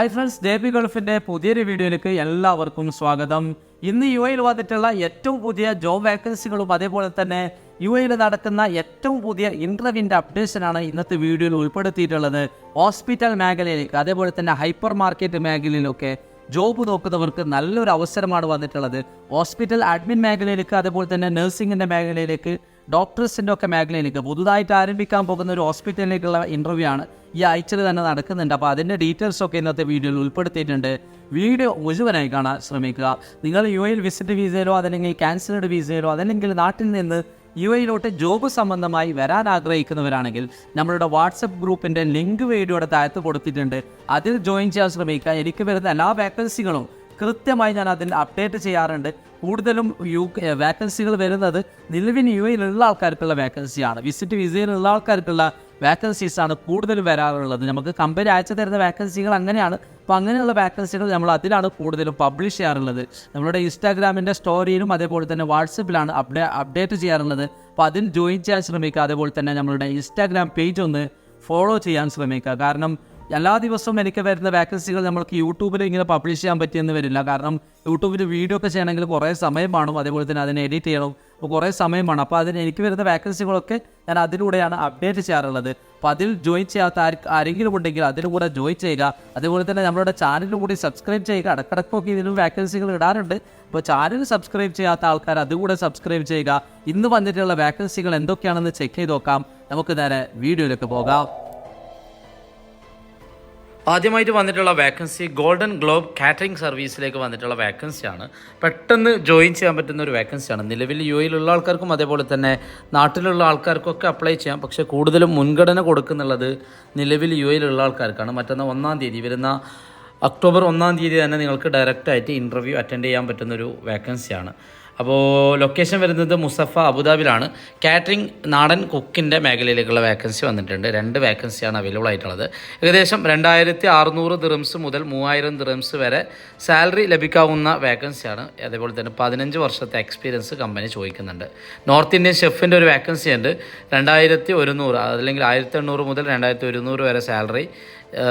Hi friends ഡേ പി ഗൾഫിന്റെ പുതിയൊരു വീഡിയോയിലേക്ക് എല്ലാവർക്കും സ്വാഗതം. ഇന്ന് യു എയിൽ വന്നിട്ടുള്ള ഏറ്റവും പുതിയ ജോബ് വേക്കൻസികളും അതേപോലെ തന്നെ യു എയിൽ നടക്കുന്ന ഏറ്റവും പുതിയ ഇന്റർവ്യൂവിന്റെ അപ്ഡേഷനാണ് ഇന്നത്തെ വീഡിയോയിൽ ഉൾപ്പെടുത്തിയിട്ടുള്ളത്. ഹോസ്പിറ്റൽ മേഖലയിലേക്ക് അതേപോലെ തന്നെ ഹൈപ്പർ മാർക്കറ്റ് മേഖലയിലൊക്കെ ജോബ് നോക്കുന്നവർക്ക് നല്ലൊരു അവസരമാണ് വന്നിട്ടുള്ളത്. ഹോസ്പിറ്റൽ അഡ്മിൻ മേഖലയിലേക്ക് അതേപോലെ തന്നെ നഴ്സിംഗിന്റെ മേഖലയിലേക്ക് ഡോക്ടേഴ്സിന്റെ ഒക്കെ മേഖലയിലേക്ക് പുതുതായിട്ട് ആരംഭിക്കാൻ പോകുന്ന ഒരു ഹോസ്പിറ്റലിലേക്കുള്ള ഇന്റർവ്യൂ ആണ് ഈ ആഴ്ചയിൽ തന്നെ നടക്കുന്നുണ്ട്. അപ്പോൾ അതിന്റെ ഡീറ്റെയിൽസ് ഒക്കെ ഇന്നത്തെ വീഡിയോയിൽ ഉൾപ്പെടുത്തിയിട്ടുണ്ട്. വീഡിയോ മുഴുവനായി കാണാൻ ശ്രമിക്കുക. നിങ്ങൾ യു എയിൽ വിസിറ്റ് വിസയിലോ അതല്ലെങ്കിൽ ക്യാൻസലേഡ് വിസയിലോ അതല്ലെങ്കിൽ നാട്ടിൽ നിന്ന് യു എയിലോട്ട് ജോബ് സംബന്ധമായി വരാൻ ആഗ്രഹിക്കുന്നവരാണെങ്കിൽ നമ്മളുടെ വാട്സപ്പ് ഗ്രൂപ്പിന്റെ ലിങ്ക് വീഡിയോയുടെ താഴത്ത് കൊടുത്തിട്ടുണ്ട്. അതിൽ ജോയിൻ ചെയ്യാൻ ശ്രമിക്കുക. എനിക്ക് വരുന്ന എല്ലാ വേക്കൻസികളും കൃത്യമായി ഞാൻ അതിൽ അപ്ഡേറ്റ് ചെയ്യാറുണ്ട്. കൂടുതലും യു വേക്കൻസികൾ വരുന്നത് നിലവിൽ യു എയിലുള്ള ആൾക്കാർക്കുള്ള വേക്കൻസിയാണ് വിസിറ്റ് വിസയിലുള്ള ആൾക്കാർക്കുള്ള വേക്കൻസീസാണ് കൂടുതലും വരാറുള്ളത്. നമുക്ക് കമ്പനി അയച്ചു തരുന്ന വേക്കൻസികൾ അങ്ങനെയാണ്. അപ്പോൾ അങ്ങനെയുള്ള വേക്കൻസികൾ നമ്മൾ അതിലാണ് കൂടുതലും പബ്ലിഷ് ചെയ്യാറുള്ളത്. നമ്മുടെ ഇൻസ്റ്റാഗ്രാമിന്റെ സ്റ്റോറിയിലും അതേപോലെ തന്നെ വാട്സപ്പിലാണ് അപ്ഡേ അപ്ഡേറ്റ് ചെയ്യാറുള്ളത്. അപ്പോൾ അതിൽ ജോയിൻ ചെയ്യാൻ ശ്രമിക്കുക. അതേപോലെ തന്നെ നമ്മളുടെ ഇൻസ്റ്റാഗ്രാം പേജ് ഒന്ന് ഫോളോ ചെയ്യാൻ ശ്രമിക്കുക. കാരണം എല്ലാ ദിവസവും എനിക്ക് വരുന്ന വേക്കൻസികൾ നമ്മൾക്ക് യൂട്യൂബിൽ ഇങ്ങനെ പബ്ലിഷ് ചെയ്യാൻ പറ്റിയെന്ന് വരില്ല. കാരണം യൂട്യൂബിൽ വീഡിയോ ഒക്കെ ചെയ്യണമെങ്കിൽ കുറേ സമയം വേണം. അതേപോലെ തന്നെ അതിനെ എഡിറ്റ് ചെയ്യണം. അപ്പോൾ കുറേ സമയം വേണം. അപ്പോൾ അതിന് എനിക്ക് വരുന്ന വേക്കൻസികളൊക്കെ ഞാൻ അതിലൂടെയാണ് അപ്ഡേറ്റ് ചെയ്യാറുള്ളത്. അപ്പോൾ അതിൽ ജോയിൻ ചെയ്യാത്ത ആരെങ്കിലും ഉണ്ടെങ്കിൽ അതിലൂടെ ജോയിൻ ചെയ്യുക. അതേപോലെ തന്നെ നമ്മളുടെ ചാനൽ കൂടി സബ്സ്ക്രൈബ് ചെയ്യുക. ഇടക്കിടക്കൊക്കെ ഇതിലും വേക്കൻസികൾ ഇടാറുണ്ട്. അപ്പോൾ ചാനൽ സബ്സ്ക്രൈബ് ചെയ്യാത്ത ആൾക്കാർ അതുകൂടെ സബ്സ്ക്രൈബ് ചെയ്യുക. ഇന്ന് വന്നിട്ടുള്ള വേക്കൻസികൾ എന്തൊക്കെയാണെന്ന് ചെക്ക് ചെയ്ത് നോക്കാം. നമുക്ക് നേരെ വീഡിയോയിലേക്ക് പോകാം. ആദ്യമായിട്ട് വന്നിട്ടുള്ള വേക്കൻസി ഗോൾഡൻ ഗ്ലോബ് കാറ്ററിംഗ് സർവീസിലേക്ക് വന്നിട്ടുള്ള വേക്കൻസിയാണ് പെട്ടെന്ന് ജോയിൻ ചെയ്യാൻ പറ്റുന്ന ഒരു വേക്കൻസിയാണ് നിലവിൽ യു എയിലുള്ള ആൾക്കാർക്കും അതേപോലെ തന്നെ നാട്ടിലുള്ള ആൾക്കാർക്കൊക്കെ അപ്ലൈ ചെയ്യാം. പക്ഷേ കൂടുതലും മുൻഗണന കൊടുക്കുന്നുള്ളത് നിലവിൽ യു എയിലുള്ള ആൾക്കാർക്കാണ്. മറ്റന്നാൾ ഒന്നാം തീയതി വരുന്ന ഒക്ടോബർ ഒന്നാം തീയതി തന്നെ നിങ്ങൾക്ക് ഡയറക്റ്റായിട്ട് ഇന്റർവ്യൂ അറ്റൻഡ് ചെയ്യാൻ പറ്റുന്ന ഒരു വേക്കൻസിയാണ് അപ്പോൾ ലൊക്കേഷൻ വരുന്നത് മുസഫ അബുദാബിലാണ് കാറ്ററിംഗ് നാടൻ കുക്കിന്റെ മേഖലയിലേക്കുള്ള വേക്കൻസി വന്നിട്ടുണ്ട്. രണ്ട് വേക്കൻസിയാണ് അവൈലബിൾ ആയിട്ടുള്ളത്. ഏകദേശം രണ്ടായിരത്തി അറുന്നൂറ് ദിറംസ് മുതൽ മൂവായിരം ദിറംസ് വരെ സാലറി ലഭിക്കാവുന്ന വേക്കൻസിയാണ് അതേപോലെ തന്നെ പതിനഞ്ച് വർഷത്തെ എക്സ്പീരിയൻസ് കമ്പനി ചോദിക്കുന്നുണ്ട്. നോർത്ത് ഇന്ത്യൻ ഷെഫിന്റെ ഒരു വേക്കൻസി ഉണ്ട്. രണ്ടായിരത്തി ഒരുന്നൂറ് അല്ലെങ്കിൽ ആയിരത്തി എണ്ണൂറ് മുതൽ രണ്ടായിരത്തി ഒരുന്നൂറ് വരെ സാലറി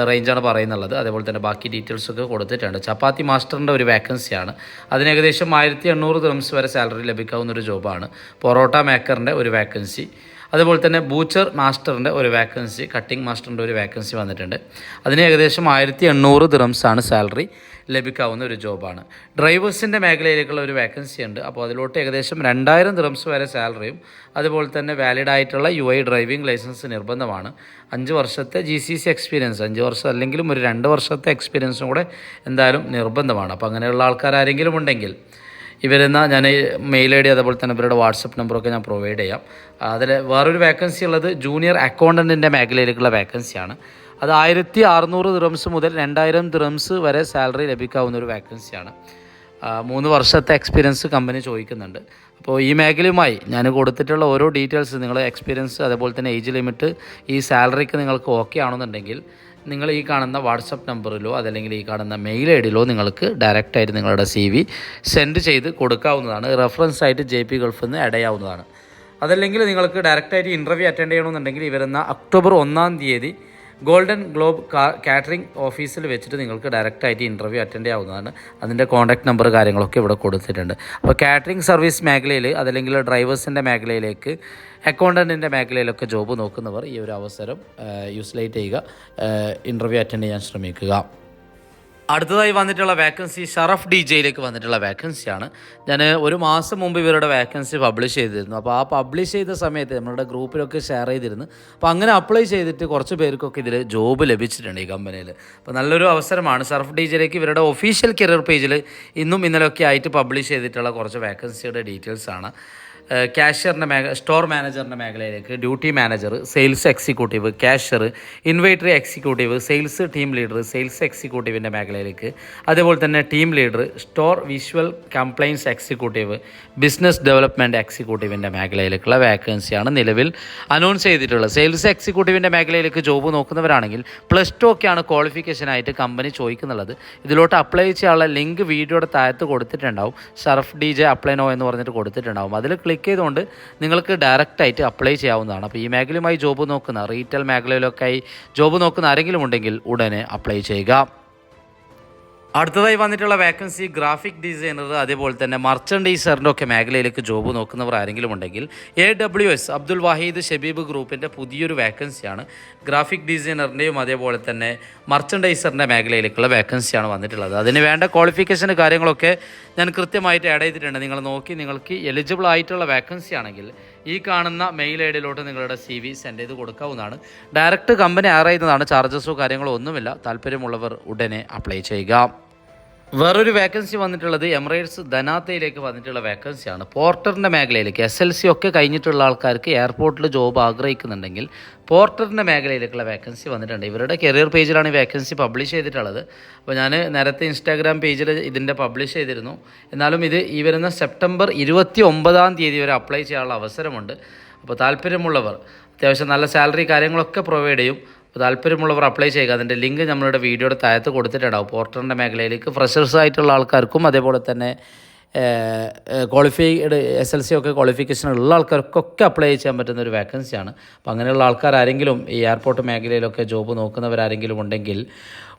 റേഞ്ചാണ് പറയുന്നുള്ളത്. അതേപോലെ തന്നെ ബാക്കി ഡീറ്റെയിൽസൊക്കെ കൊടുത്തിട്ടുണ്ട്. ചപ്പാത്തി മാസ്റ്ററിന്റെ ഒരു വേക്കൻസിയാണ് അതിന് ഏകദേശം ആയിരത്തി എണ്ണൂറ് ദിറംസ് വരെ സാലറി ലഭിക്കാവുന്ന ഒരു ജോബാണ്. പൊറോട്ട മേക്കറിന്റെ ഒരു വേക്കൻസി അതുപോലെ തന്നെ ബൂച്ചർ മാസ്റ്ററിന്റെ ഒരു വേക്കൻസി കട്ടിംഗ് മാസ്റ്ററിന്റെ ഒരു വേക്കൻസി വന്നിട്ടുണ്ട്. അതിന് ഏകദേശം ആയിരത്തി എണ്ണൂറ് ദിറംസാണ് സാലറി ലഭിക്കാവുന്ന ഒരു ജോബാണ്. ഡ്രൈവേഴ്സിന്റെ മേഖലയിലേക്കുള്ള ഒരു വേക്കൻസി ഉണ്ട്. അപ്പോൾ അതിലോട്ട് ഏകദേശം രണ്ടായിരം ദിറംസ് വരെ സാലറിയും അതുപോലെ തന്നെ വാലിഡ് ആയിട്ടുള്ള യു ഐ ഡ്രൈവിംഗ് ലൈസൻസ് നിർബന്ധമാണ്. അഞ്ച് വർഷത്തെ ജി സി സി എക്സ്പീരിയൻസ് അഞ്ച് വർഷം അല്ലെങ്കിലും ഒരു രണ്ട് വർഷത്തെ എക്സ്പീരിയൻസും കൂടെ എന്തായാലും നിർബന്ധമാണ്. അപ്പോൾ അങ്ങനെയുള്ള ആൾക്കാർ ആരെങ്കിലും ഉണ്ടെങ്കിൽ ഇവരെന്ന ഞാൻ മെയിൽ ഐ ഡി അതുപോലെ തന്നെ ഇവരുടെ വാട്സപ്പ് നമ്പറൊക്കെ ഞാൻ പ്രൊവൈഡ് ചെയ്യാം. അതിൽ വേറൊരു വേക്കൻസി ഉള്ളത് ജൂനിയർ അക്കൗണ്ടന്റിന്റെ മേഖലയിലേക്കുള്ള വേക്കൻസിയാണ് അത് ആയിരത്തി അറുന്നൂറ് ദിറംസ് മുതൽ രണ്ടായിരം ദിറംസ് വരെ സാലറി ലഭിക്കാവുന്ന ഒരു വേക്കൻസിയാണ് മൂന്ന് വർഷത്തെ എക്സ്പീരിയൻസ് കമ്പനി ചോദിക്കുന്നുണ്ട്. അപ്പോൾ ഈ മേഖലയുമായി ഞാൻ കൊടുത്തിട്ടുള്ള ഓരോ ഡീറ്റെയിൽസ് നിങ്ങളുടെ എക്സ്പീരിയൻസ് അതേപോലെ തന്നെ ഏജ് ലിമിറ്റ് ഈ സാലറിക്ക് നിങ്ങൾക്ക് ഓക്കെ ആണെന്നുണ്ടെങ്കിൽ നിങ്ങൾ ഈ കാണുന്ന വാട്സപ്പ് നമ്പറിലോ അതല്ലെങ്കിൽ ഈ കാണുന്ന മെയിൽ ഐ ഡിയിലോ നിങ്ങൾക്ക് ഡയറക്റ്റായിട്ട് നിങ്ങളുടെ സി വി സെൻഡ് ചെയ്ത് കൊടുക്കാവുന്നതാണ്. റെഫറൻസ് ആയിട്ട് ജെ പി ഗൾഫിൽ നിന്ന് അടയാവുന്നതാണ് അതല്ലെങ്കിൽ നിങ്ങൾക്ക് ഡയറക്റ്റായിട്ട് ഇന്റർവ്യൂ അറ്റൻഡ് ചെയ്യണമെന്നുണ്ടെങ്കിൽ ഈ വരുന്ന ഒക്ടോബർ ഒന്നാം തീയതി ഗോൾഡൻ ഗ്ലോബ് കാറ്ററിംഗ് ഓഫീസിൽ വെച്ചിട്ട് നിങ്ങൾക്ക് ഡയറക്റ്റായിട്ട് ഇന്റർവ്യൂ അറ്റൻഡ് ചെയ്യാവുന്നതാണ്. അതിന്റെ കോൺടാക്ട് നമ്പർ കാര്യങ്ങളൊക്കെ ഇവിടെ കൊടുത്തിട്ടുണ്ട്. അപ്പോൾ കാറ്ററിംഗ് സർവീസ് മേഖലയിൽ അതല്ലെങ്കിൽ ഡ്രൈവേഴ്സിന്റെ മേഖലയിലേക്ക് അക്കൗണ്ടന്റിന്റെ മേഖലയിലൊക്കെ ജോബ് നോക്കുന്നവർ ഈ ഒരു അവസരം യൂസ്ലൈറ്റ് ചെയ്യുക ഇന്റർവ്യൂ അറ്റൻഡ് ചെയ്യാൻ ശ്രമിക്കുക. അടുത്തതായി വന്നിട്ടുള്ള വേക്കൻസി ഷറഫ് ഡി ജെയിലേക്ക് വന്നിട്ടുള്ള വേക്കൻസിയാണ് ഞാൻ ഒരു മാസം മുമ്പ് ഇവരുടെ വേക്കൻസി പബ്ലിഷ് ചെയ്തിരുന്നു. അപ്പോൾ ആ പബ്ലിഷ് ചെയ്ത സമയത്ത് നമ്മളുടെ ഗ്രൂപ്പിലൊക്കെ ഷെയർ ചെയ്തിരുന്നു. അപ്പോൾ അങ്ങനെ അപ്ലൈ ചെയ്തിട്ട് കുറച്ച് പേർക്കൊക്കെ ഇതിൽ ജോബ് ലഭിച്ചിട്ടുണ്ട് ഈ കമ്പനിയിൽ അപ്പോൾ നല്ലൊരു അവസരമാണ് ഷറഫ് ഡി ജെയിലേക്ക് ഇവരുടെ ഒഫീഷ്യൽ കരിയർ പേജിൽ ഇന്നും ഇന്നലെയൊക്കെ ആയിട്ട് പബ്ലിഷ് ചെയ്തിട്ടുള്ള കുറച്ച് വേക്കൻസിയുടെ ഡീറ്റെയിൽസ് ആണ്. ക്യാഷ്യറിന്റെ മേഖ സ്റ്റോർ മാനേജറിന്റെ മേഖലയിലേക്ക് duty manager sales executive cashier inventory executive sales team leader sales എക്സിക്യൂട്ടീവിന്റെ മേഖലയിലേക്ക്. അതേപോലെ തന്നെ team leader store visual compliance executive business development എക്സിക്യൂട്ടീവിന്റെ മേഖലയിലേക്കുള്ള വേക്കൻസിയാണ് നിലവിൽ അനൗൺസ് ചെയ്തിട്ടുള്ളത്. സെയിൽസ് എക്സിക്യൂട്ടീവിന്റെ മേഖലയിലേക്ക് ജോബ് നോക്കുന്നവരാണെങ്കിൽ പ്ലസ് ടു ഒക്കെയാണ് ക്വാളിഫിക്കേഷനായിട്ട് കമ്പനി ചോദിക്കുന്നുള്ളത്. ഇതിലോട്ട് അപ്ലൈ ചെയ്യാനുള്ള ലിങ്ക് വീഡിയോയുടെ താഴത്ത് കൊടുത്തിട്ടുണ്ടാവും. Surf D J apply now എന്ന് പറഞ്ഞിട്ട് കൊടുത്തിട്ടുണ്ടാവും. അതിൽ ക്ലിക്ക് ചെയ്തുകൊണ്ട് നിങ്ങൾക്ക് ഡയറക്റ്റായിട്ട് അപ്ലൈ ചെയ്യാവുന്നതാണ്. അപ്പോൾ ഈ മേഖലയുമായി ജോബ് നോക്കുന്ന റീറ്റെയിൽ മേഖലയിലൊക്കെ ആയി ജോബ് നോക്കുന്ന ആരെങ്കിലും ഉണ്ടെങ്കിൽ ഉടനെ അപ്ലൈ ചെയ്യുക. അടുത്തതായി വന്നിട്ടുള്ള വേക്കൻസി ഗ്രാഫിക് ഡിസൈനർ അതേപോലെ തന്നെ മർച്ചൻഡൈസറിന്റെ ഒക്കെ മേഖലയിലേക്ക് ജോബ് നോക്കുന്നവർ ആരെങ്കിലും ഉണ്ടെങ്കിൽ A W S Abdul Wahid Shabeeb ഗ്രൂപ്പിന്റെ പുതിയൊരു വേക്കൻസിയാണ് ഗ്രാഫിക് ഡിസൈനറിന്റെയും അതേപോലെ തന്നെ മർച്ചൻഡൈസറിന്റെ മേഖലയിലേക്കുള്ള വേക്കൻസിയാണ് വന്നിട്ടുള്ളത്. അതിന് വേണ്ട ക്വാളിഫിക്കേഷൻ കാര്യങ്ങളൊക്കെ ഞാൻ കൃത്യമായിട്ട് ആഡ് ചെയ്തിട്ടുണ്ട്. നിങ്ങൾ നോക്കി നിങ്ങൾക്ക് എലിജിബിൾ ആയിട്ടുള്ള വേക്കൻസി ആണെങ്കിൽ ഈ കാണുന്ന മെയിൽ ഐ ഡിയിലോട്ട് നിങ്ങളുടെ സി വി സെൻഡ് ചെയ്ത് കൊടുക്കാവുന്നതാണ്. ഡയറക്റ്റ് കമ്പനി ഹയർ ചെയ്യുന്നതാണ് ചാർജസോ കാര്യങ്ങളോ ഒന്നുമില്ല. താല്പര്യമുള്ളവർ ഉടനെ അപ്ലൈ ചെയ്യുക. വേറൊരു വേക്കൻസി വന്നിട്ടുള്ളത് എമിറേറ്റ്സ് ധനാത്തയിലേക്ക് വന്നിട്ടുള്ള വേക്കൻസിയാണ് പോർട്ടറിന്റെ മേഖലയിലേക്ക് എസ് എൽ സി ഒക്കെ കഴിഞ്ഞിട്ടുള്ള ആൾക്കാർക്ക് എയർപോർട്ടിൽ ജോബ് ആഗ്രഹിക്കുന്നുണ്ടെങ്കിൽ പോർട്ടറിന്റെ മേഖലയിലേക്കുള്ള വേക്കൻസി വന്നിട്ടുണ്ട്. ഇവരുടെ കരിയർ പേജിലാണ് ഈ വേക്കൻസി പബ്ലിഷ് ചെയ്തിട്ടുള്ളത്. അപ്പോൾ ഞാൻ നേരത്തെ ഇൻസ്റ്റാഗ്രാം പേജിൽ ഇതിന്റെ പബ്ലിഷ് ചെയ്തിരുന്നു. എന്നാലും ഇത് ഈ വരുന്ന സെപ്റ്റംബർ ഇരുപത്തി ഒമ്പതാം തീയതി വരെ അപ്ലൈ ചെയ്യാനുള്ള അവസരമുണ്ട്. അപ്പോൾ താല്പര്യമുള്ളവർ അത്യാവശ്യം നല്ല സാലറി കാര്യങ്ങളൊക്കെ പ്രൊവൈഡ് ചെയ്യും. താല്പര്യമുള്ളവർ അപ്ലൈ ചെയ്യുക. അതിന്റെ ലിങ്ക് നമ്മളുടെ വീഡിയോയുടെ താഴത്ത് കൊടുത്തിട്ടുണ്ടാവും പോർട്ടറിന്റെ മേഖലയിലേക്ക് ഫ്രഷേഴ്സ് ആയിട്ടുള്ള ആൾക്കാർക്കും അതേപോലെ തന്നെ ക്വാളിഫൈഡ് എസ് എൽ സി ഒക്കെ ക്വാളിഫിക്കേഷൻ ഉള്ള ആൾക്കാർക്കൊക്കെ അപ്ലൈ ചെയ്യാൻ പറ്റുന്ന ഒരു വേക്കൻസിയാണ് അപ്പോൾ അങ്ങനെയുള്ള ആൾക്കാർ ആരെങ്കിലും ഈ എയർപോർട്ട് മേഖലയിലൊക്കെ ജോബ് നോക്കുന്നവരാരെങ്കിലും ഉണ്ടെങ്കിൽ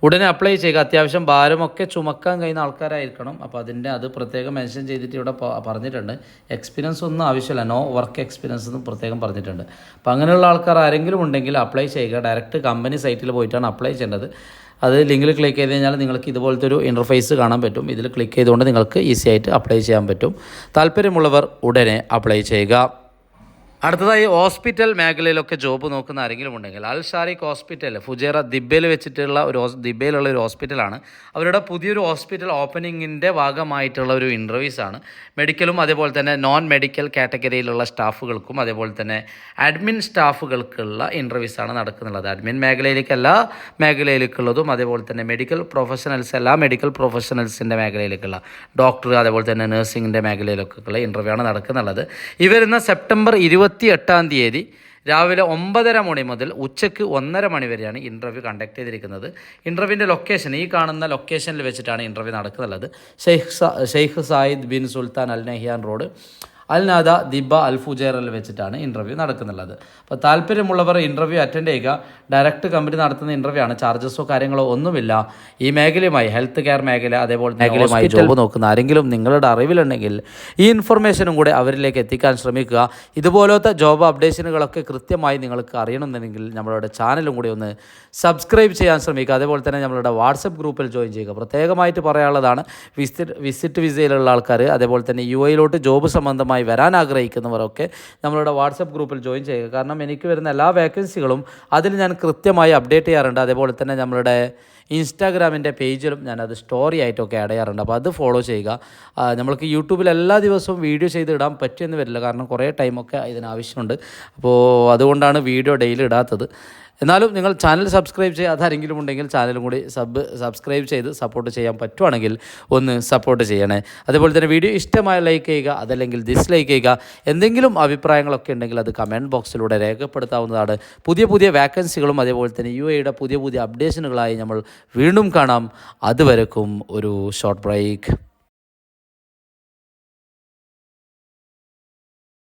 ഉടനെ അപ്ലൈ ചെയ്യുക. അത്യാവശ്യം ഭാരമൊക്കെ ചുമക്കാൻ കഴിയുന്ന ആൾക്കാരായിരിക്കണം. അപ്പോൾ അതിന്റെ അത് പ്രത്യേകം മെൻഷൻ ചെയ്തിട്ട് ഇവിടെ പറഞ്ഞിട്ടുണ്ട്. എക്സ്പീരിയൻസ് ഒന്നും ആവശ്യമില്ല. നോ വർക്ക് എക്സ്പീരിയൻസ് എന്നും പ്രത്യേകം പറഞ്ഞിട്ടുണ്ട്. അപ്പോൾ അങ്ങനെയുള്ള ആൾക്കാർ ആരെങ്കിലും ഉണ്ടെങ്കിൽ അപ്ലൈ ചെയ്യുക. ഡയറക്റ്റ് കമ്പനി സൈറ്റിൽ പോയിട്ടാണ് അപ്ലൈ ചെയ്യേണ്ടത്. അത് ലിങ്കിൽ ക്ലിക്ക് ചെയ്ത് കഴിഞ്ഞാൽ നിങ്ങൾക്ക് ഇതുപോലത്തെ ഒരു ഇന്റർഫേസ് കാണാൻ പറ്റും. ഇതിൽ ക്ലിക്ക് ചെയ്തുകൊണ്ട് നിങ്ങൾക്ക് ഈസി ആയിട്ട് അപ്ലൈ ചെയ്യാൻ പറ്റും. താല്പര്യമുള്ളവർ ഉടനെ അപ്ലൈ ചെയ്യുക. അടുത്തതായി ഹോസ്പിറ്റൽ മേഖലയിലൊക്കെ ജോബ് നോക്കുന്ന ആരെങ്കിലും ഉണ്ടെങ്കിൽ അൽ ഷാരിഖ് ഹോസ്പിറ്റൽ ഫുജേറ ദിബയിൽ വെച്ചിട്ടുള്ള ഒരു ദിബയിലുള്ള ഒരു ഹോസ്പിറ്റലാണ്. അവരുടെ പുതിയൊരു ഹോസ്പിറ്റൽ ഓപ്പണിങ്ങിന്റെ ഭാഗമായിട്ടുള്ള ഒരു ഇന്റർവ്യൂസ് ആണ്. മെഡിക്കലും അതേപോലെ തന്നെ നോൺ മെഡിക്കൽ കാറ്റഗറിയിലുള്ള സ്റ്റാഫുകൾക്കും അതേപോലെ തന്നെ അഡ്മിൻ സ്റ്റാഫുകൾക്കുള്ള ഇന്റർവ്യൂസ് ആണ് നടക്കുന്നുള്ളത്. അഡ്മിൻ മേഖലയിലേക്ക് എല്ലാ മേഖലയിലേക്കുള്ളതും അതേപോലെ തന്നെ മെഡിക്കൽ പ്രൊഫഷണൽസ് എല്ലാ മെഡിക്കൽ പ്രൊഫഷണൽസിന്റെ മേഖലയിലേക്കുള്ള ഡോക്ടർ അതേപോലെ തന്നെ നഴ്സിംഗിന്റെ മേഖലയിലൊക്കെയുള്ള ഇന്റർവ്യൂ ആണ് നടക്കുന്നുള്ളത്. ഈ വരുന്ന സെപ്റ്റംബർ ഇരുപത്തി എട്ടാം തീയതി രാവിലെ ഒമ്പതര മണി മുതൽ ഉച്ചയ്ക്ക് ഒന്നര മണി വരെയാണ് ഇന്റർവ്യൂ കണ്ടക്ട് ചെയ്തിരിക്കുന്നത്. ഇന്റർവ്യൂവിന്റെ ലൊക്കേഷൻ ഈ കാണുന്ന ലൊക്കേഷനിൽ വെച്ചിട്ടാണ് interview നടക്കുന്നുള്ളത് Sheikh Sheikh Zayed bin Sultan Al Nahyan road. Al Nadha Dibba Al ഫുജേറിൽ വെച്ചിട്ടാണ് ഇന്റർവ്യൂ നടക്കുന്നുള്ളത്. അപ്പോൾ താല്പര്യമുള്ളവർ ഇന്റർവ്യൂ അറ്റൻഡ് ചെയ്യുക. ഡയറക്റ്റ് കമ്പനി നടത്തുന്ന ഇന്റർവ്യൂ ആണ്. ചാർജസോ കാര്യങ്ങളോ ഒന്നുമില്ല. ഈ മേഖലയുമായി ഹെൽത്ത് കെയർ മേഖല അതേപോലെ മേഖലയുമായി ജോബ് നോക്കുന്ന ആരെങ്കിലും നിങ്ങളുടെ അറിവിലുണ്ടെങ്കിൽ ഈ ഇൻഫർമേഷനും കൂടെ അവരിലേക്ക് എത്തിക്കാൻ ശ്രമിക്കുക. ഇതുപോലത്തെ ജോബ് അപ്ഡേഷനുകളൊക്കെ കൃത്യമായി നിങ്ങൾക്ക് അറിയണമെന്നുണ്ടെങ്കിൽ നമ്മളുടെ ചാനലും കൂടി ഒന്ന് സബ്സ്ക്രൈബ് ചെയ്യാൻ ശ്രമിക്കുക. അതേപോലെ തന്നെ നമ്മളുടെ വാട്സപ്പ് ഗ്രൂപ്പിൽ ജോയിൻ ചെയ്യുക. പ്രത്യേകമായിട്ട് പറയാനുള്ളതാണ് വിസിറ്റ് വിസിറ്റ് വിസയിലുള്ള ആൾക്കാർ അതേപോലെ തന്നെ യു എയിലോട്ട് ജോബ് സംബന്ധമായി വരാൻ ആഗ്രഹിക്കുന്നവരൊക്കെ നമ്മളുടെ വാട്സപ്പ് ഗ്രൂപ്പിൽ ജോയിൻ ചെയ്യുക. കാരണം എനിക്ക് വരുന്ന എല്ലാ വേക്കൻസികളും അതിൽ ഞാൻ കൃത്യമായി അപ്ഡേറ്റ് ചെയ്യാറുണ്ട്. അതേപോലെ തന്നെ നമ്മളുടെ ഇൻസ്റ്റാഗ്രാമിന്റെ പേജിലും ഞാനത് സ്റ്റോറി ആയിട്ടൊക്കെ ആഡ് ചെയ്യാറുണ്ട്. അപ്പോൾ അത് ഫോളോ ചെയ്യുക. നമ്മൾക്ക് യൂട്യൂബിൽ എല്ലാ ദിവസവും വീഡിയോ ചെയ്ത് ഇടാൻ പറ്റിയെന്ന് വരില്ല. കാരണം കുറേ ടൈമൊക്കെ ഇതിനാവശ്യമുണ്ട് അപ്പോൾ അതുകൊണ്ടാണ് വീഡിയോ ഡെയിലി ഇടാത്തത്. എന്നാലും നിങ്ങൾ ചാനൽ സബ്സ്ക്രൈബ് ചെയ്യുക അതാരെങ്കിലും ഉണ്ടെങ്കിൽ ചാനലും കൂടി സബ് സബ്സ്ക്രൈബ് ചെയ്ത് സപ്പോർട്ട് ചെയ്യാൻ പറ്റുവാണെങ്കിൽ ഒന്ന് സപ്പോർട്ട് ചെയ്യണേ. അതുപോലെ തന്നെ വീഡിയോ ഇഷ്ടമായ ലൈക്ക് ചെയ്യുക അതല്ലെങ്കിൽ ഡിസ്ലൈക്ക് ചെയ്യുക എന്തെങ്കിലും അഭിപ്രായങ്ങളൊക്കെ ഉണ്ടെങ്കിൽ അത് കമന്റ് ബോക്സിലൂടെ രേഖപ്പെടുത്താവുന്നതാണ്. പുതിയ പുതിയ വാക്കൻസികളും അതേപോലെ തന്നെ യു എയുടെ പുതിയ പുതിയ അപ്ഡേഷനുകളായി നമ്മൾ വീണ്ടും കാണാം. അതുവരെക്കും ഒരു ഷോർട്ട് ബ്രേക്ക്